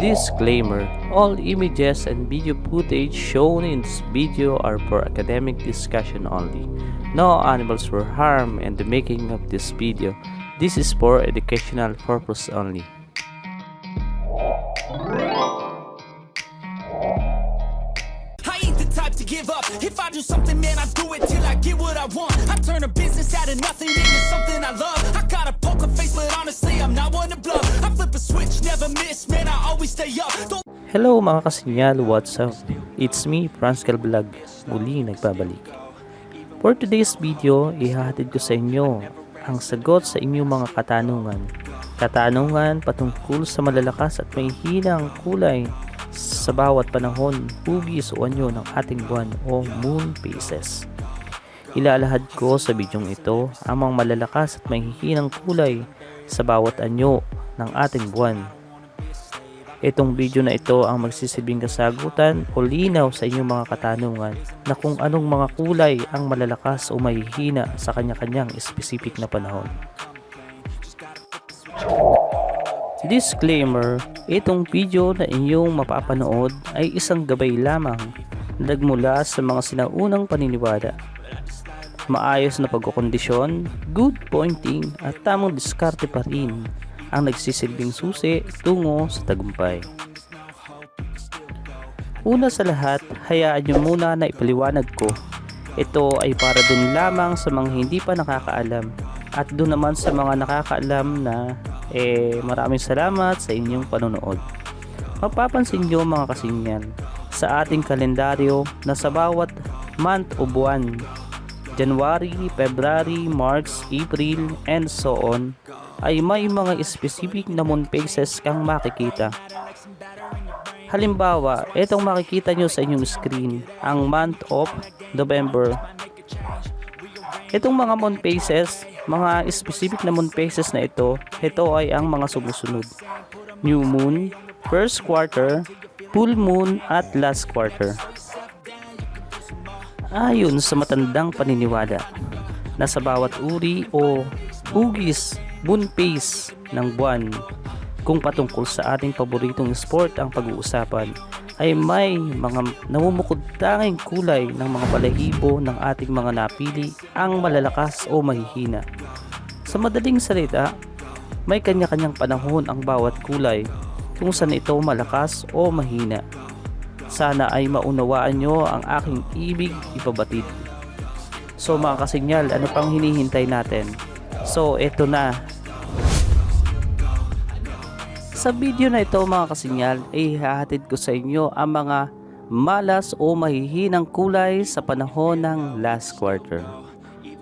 Disclaimer All images and video footage shown in this video are for academic discussion only. No animals were harmed in the making of this video. This is for educational purpose only. To give up. If I do something, man, I do it till I get what I want. I turn a business out of nothing into something I love. I got a poker face, but honestly, I'm not one to bluff. I flip a switch, never miss, man, I always stay up. Don't Hello mga kasinyal, what's up? It's me, Franskal Vlog, muli nagbabalik. For today's video, ihahatid ko sa inyo ang sagot sa inyong mga katanungan. Katanungan patungkol sa malalakas at may hinang kulay sa bawat panahon, hugis o anyo ng ating buwan o moon phases. Ilalahad ko sa bidyong ito ang mga malalakas at may hinang kulay sa bawat anyo ng ating buwan Itong video na ito ang magsisilbing kasagutan o linaw sa inyong mga katanungan na kung anong mga kulay ang malalakas o mahihina sa kanya-kanyang specific na panahon. Disclaimer, itong video na inyong mapapanood ay isang gabay lamang na nagmula sa mga sinaunang paniniwala. Maayos na pagkukondisyon, good pointing at tamang diskarte pa rin ang nagsisilbing susi tungo sa tagumpay. Una sa lahat, hayaan nyo muna na ipaliwanag ko. Ito ay para dun lamang sa mga hindi pa nakakaalam at dun naman sa mga nakakaalam na eh maraming salamat sa inyong panonood. Mapapansin nyo mga kasinyan sa ating kalendaryo na sa bawat month o buwan January, February, March, April, and so on ay may mga specific na moon phases kang makikita. Halimbawa, itong makikita nyo sa inyong screen, ang month of November. Itong mga moon phases, mga specific na moon phases na ito, ito ay ang mga sumusunod. New moon, first quarter, full moon, at last quarter. Ayon sa matandang paniniwala na sa bawat uri o hugis moon phase ng buwan kung patungkol sa ating paboritong sport ang pag-uusapan ay may mga namumukod tanging kulay ng mga balahibo ng ating mga napili ang malalakas o mahihina. Sa madaling salita, may kanya-kanyang panahon ang bawat kulay kung saan ito malakas o mahina. Sana ay maunawaan nyo ang aking ibig ipabatid. So mga kasinyal, ano pang hinihintay natin? So eto na. Sa video na ito mga kasinyal, ay hahatid ko sa inyo ang mga malas o mahihinang kulay sa panahon ng last quarter.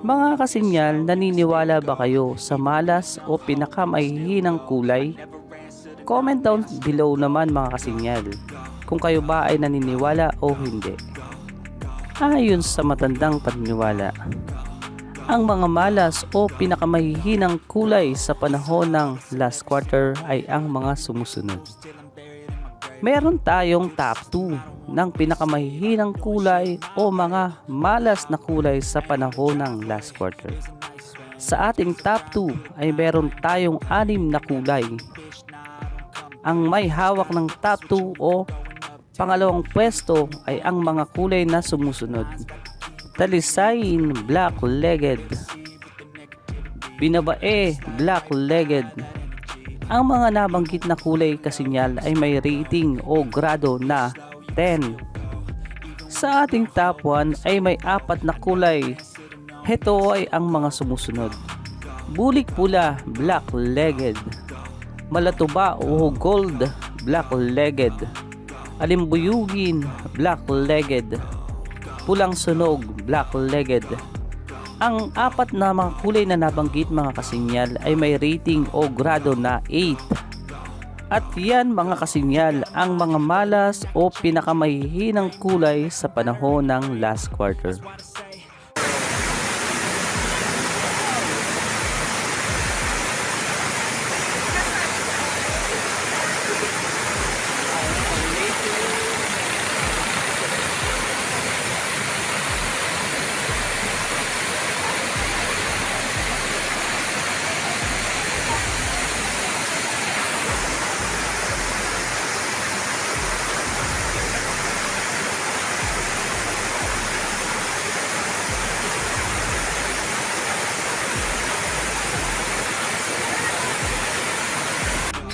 Mga kasinyal, naniniwala ba kayo sa malas o pinakamahihinang kulay? Comment down below naman mga kasinyal kung kayo ba ay naniniwala o hindi. Ayon sa matandang paniniwala, ang mga malas o pinakamahihinang kulay sa panahon ng last quarter ay ang mga sumusunod. Meron tayong top 2 ng pinakamahihinang kulay o mga malas na kulay sa panahon ng last quarter. Sa ating top 2 ay meron tayong anim na kulay. Ang may hawak ng top 2 o pangalawang pwesto ay ang mga kulay na sumusunod. Talisayin, black-legged. Binabae, black-legged. Ang mga nabanggit na kulay kasinyal ay may rating o grado na 10. Sa ating top 1 ay may apat na kulay. Heto ay ang mga sumusunod. Bulik pula, black-legged. Malatuba o gold, black-legged. Alimbuyugin, black-legged pulang sunog, black-legged. Ang apat na mga kulay na nabanggit mga kasinyal ay may rating o grado na 8. At yan mga kasinyal ang mga malas o pinakamahihinang kulay sa panahon ng last quarter.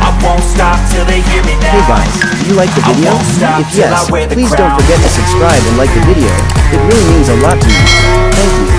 I won't stop till they hear me now. Hey guys, do you like the video? If yes, I wear the please don't forget to subscribe and like the video. It really means a lot to me. Thank you.